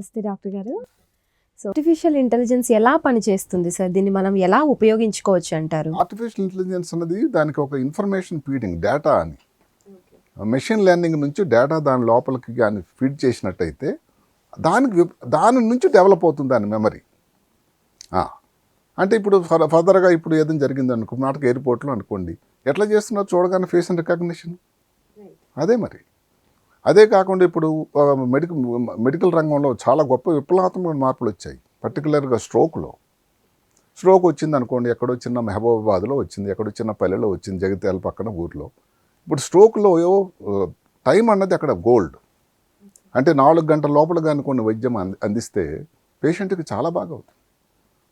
నమస్తే డాక్టర్ గారు. So artificial intelligence ఎలా పనిచేస్తుంది సార్? దీన్ని మనం ఎలా ఉపయోగించుకోవచ్చు అంటారు? ఆర్టిఫిషియల్ ఇంటెలిజెన్స్ అన్నది దానికి ఒక ఇన్ఫర్మేషన్ ఫీడింగ్ డేటా అని. మెషిన్ లెర్నింగ్ నుంచి డేటా దాని లోపలికి కానీ ఫీడ్ చేసినట్టయితే దానికి దాని నుంచి డెవలప్ అవుతుంది దాని మెమరీ అంటే ఇప్పుడు ఫర్ ఫర్దర్గా ఇప్పుడు ఏదైనా జరిగింది అనుకో నాటక ఎయిర్పోర్ట్లో అనుకోండి ఎట్లా చేస్తున్నారు చూడగానే ఫేస్ అండ్ రికగ్నిషన్ అదే మరి. అదే కాకుండా ఇప్పుడు మెడికల్ మెడికల్ రంగంలో చాలా గొప్ప విప్లవాత్మక మార్పులు వచ్చాయి. పర్టికులర్గా స్ట్రోక్లో. స్ట్రోక్ వచ్చింది అనుకోండి ఎక్కడో చిన్న మెహబూబాబాద్లో వచ్చింది ఎక్కడో చిన్న పల్లెలో వచ్చింది జగిత్యాల పక్కన ఊర్లో. ఇప్పుడు స్ట్రోక్లో టైం అన్నది అక్కడ గోల్డ్. అంటే నాలుగు గంటల లోపల కానీ కొన్ని వైద్యం అంది అందిస్తే పేషెంట్కి చాలా బాగా అవుతుంది.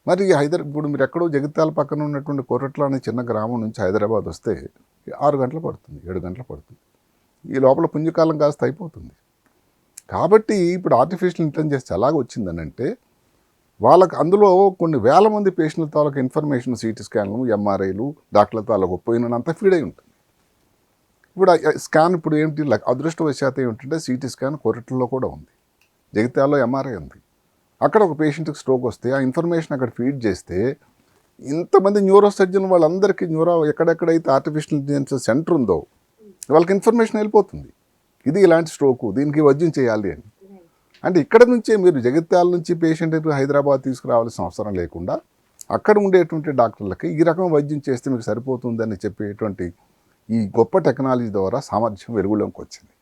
మరి హైదర్ ఇప్పుడు మీరు ఎక్కడో జగిత్యాల పక్కన ఉన్నటువంటి కొరట్ల అనే చిన్న గ్రామం నుంచి హైదరాబాద్ వస్తే ఆరు గంటలు పడుతుంది ఏడు గంటలు పడుతుంది. ఈ లోపల పుంజకాలం కాస్త అయిపోతుంది. కాబట్టి ఇప్పుడు ఆర్టిఫిషియల్ ఇంటెలిజెన్స్ ఎలాగ వచ్చిందనంటే వాళ్ళకి అందులో కొన్ని వేల మంది పేషెంట్ల తాలూకు ఇన్ఫర్మేషన్ సిటీ స్కాన్లు ఎంఆర్ఐలు డాక్టర్ల తాలూకు పోయినంత ఫీడ్ అయి ఉంటుంది. ఇప్పుడు స్కాన్ ఇప్పుడు ఏంటి? అదృష్టవశాత అదృష్టవశాత్తు ఏమిటంటే సిటీ స్కాన్ కొరట్లో కూడా ఉంది. జగిత్యాలలో ఎంఆర్ఐ ఉంది. అక్కడ ఒక పేషెంట్కి స్ట్రోక్ వస్తే ఆ ఇన్ఫర్మేషన్ అక్కడ ఫీడ్ చేస్తే ఇంతమంది న్యూరో సర్జన్ వాళ్ళందరికీ న్యూరో ఎక్కడెక్కడైతే ఆర్టిఫిషియల్ ఇంటెలిజెన్స్ సెంటర్ ఉందో వాళ్ళకి ఇన్ఫర్మేషన్ వెళ్ళిపోతుంది. ఇది ఇలాంటి స్ట్రోకు దీనికి వైద్యం చేయాలి అని. అంటే ఇక్కడ నుంచే మీరు జగిత్యాల నుంచి పేషెంట్ హైదరాబాద్ తీసుకురావాల్సిన అవసరం లేకుండా అక్కడ ఉండేటువంటి డాక్టర్లకి ఈ రకం వైద్యం చేస్తే మీకు సరిపోతుందని చెప్పేటువంటి ఈ గొప్ప టెక్నాలజీ ద్వారా సామర్థ్యం వెలుగులోకి వచ్చింది.